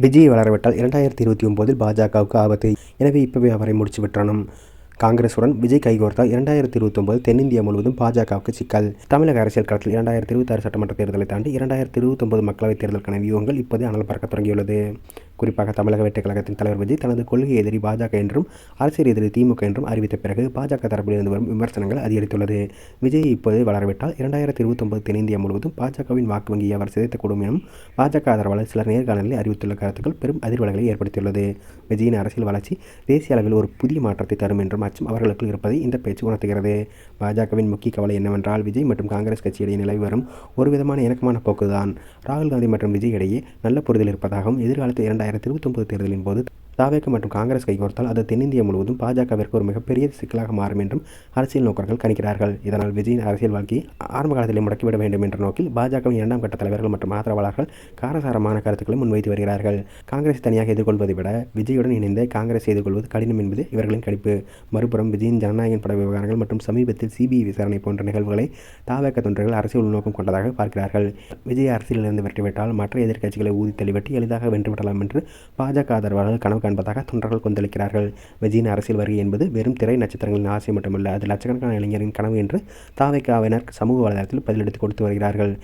விஜய் வளரவிட்டால் இரண்டாயிரத்தி இருபத்தி ஒம்போதில் பாஜகவுக்கு ஆபத்து. எனவே இப்பவே அவரை முடிச்சு விட்டனும் காங்கிரசுடன் விஜய் கைகோர்த்தால் இரண்டாயிரத்தி இருபத்தொம்போது தென்னிந்தியா முழுவதும் பாஜகவுக்கு சிக்கல். தமிழக அரசியல் களத்தில் இரண்டாயிரத்தி இருபத்தாறு சட்டமன்ற தேர்தலை தாண்டி இரண்டாயிரத்தி இருபத்தொம்போது மக்களவைத் தேர்தலுக்கான வியூகங்கள் இப்போதே அனல் பறக்க தொடங்கியுள்ளது. குறிப்பாக தமிழக வெற்றி கழகத்தின் தலைவர் விஜய் தனது கொள்கை எதிரி பாஜக என்றும் அரசியல் எதிரி திமுக என்றும் அறிவித்த பிறகு பாஜக தரப்பிலிருந்து வரும் விமர்சனங்கள் அதிகரித்துள்ளது. விஜய் இப்போது வளரவிட்டால் இரண்டாயிரத்தி இருபத்தொன்பது தென்னிந்தியா முழுவதும் பாஜகவின் வாக்கு வங்கியை அவர் சிதைத்துக்கூடும் எனும் பாஜக ஆதரவாளர் சிலர் நேர்காணலில் அறிவித்துள்ள கருத்துக்கள் பெரும் அதிர்வலைகளை ஏற்படுத்தியுள்ளது. விஜயின் அரசியல் வளர்ச்சி தேசிய அளவில் ஒரு புதிய மாற்றத்தை தரும் என்றும் அச்சம் அவர்களுக்குள் இருப்பதை இந்த பேச்சு உணர்த்துகிறது. பாஜகவின் முக்கிய கவலை என்னவென்றால் விஜய் மற்றும் காங்கிரஸ் கட்சியிடையே நிலவி வரும் ஒரு விதமான இணக்கமான போக்குதான். ராகுல் காந்தி மற்றும் விஜய் இடையே நல்ல புரிதல் இருப்பதாகவும் எதிர்காலத்தில் இரண்டாயிரத்தி இருபத்தொம்பது தேர்தலின் போது தாவேக்கு மற்றும் காங்கிரஸ் கைகோர்த்தால் அது தென்னிந்தியா முழுவதும் பாஜகவிற்கு ஒரு மிகப்பெரிய சிக்கலாக மாறும் என்றும் அரசியல் நோக்கர்கள் கணிக்கிறார்கள். இதனால் விஜயின் அரசியல் வாழ்க்கையை ஆரம்ப காலத்திலே முடக்கிவிட வேண்டும் என்ற நோக்கில் பாஜகவின் இரண்டாம் கட்ட தலைவர்கள் மற்றும் ஆதரவாளர்கள் காரசாரமான கருத்துக்களை முன்வைத்து வருகிறார்கள். காங்கிரஸ் தனியாக எதிர்கொள்வதை விட விஜயுடன் இணைந்து காங்கிரஸ் எதிர்கொள்வது கடினம் என்பது இவர்களின் கணிப்பு. மறுபுறம் விஜயின் ஜனநாயக பட விவகாரங்கள் மற்றும் சமீபத்தில் சிபிஐ விசாரணை போன்ற நிகழ்வுகளை தாவேக்க தொண்டர்கள் அரசியல் உள்நோக்கம் கொண்டதாக பார்க்கிறார்கள். விஜய் அரசியலிருந்து வெற்றிவிட்டால் மற்ற எதிர்க்கட்சிகளை ஊதி தள்ளிவிட்டு எளிதாக வென்றுவிடலாம் என்று பாஜக ஆதரவாளர்கள் கனவு காண்பதாக தொண்டர்கள் கொந்தளிக்கிறார்கள். விஜயின் அரசியல் வருகை என்பது வெறும் திரை நட்சத்திரங்களின் ஆசை மட்டுமல்ல அது லட்சக்கணக்கான இளைஞரின் கனவு என்று தாவைக்காவினர் சமூக வலைதளத்தில் பதிலளித்து கொடுத்து வருகிறார்கள்.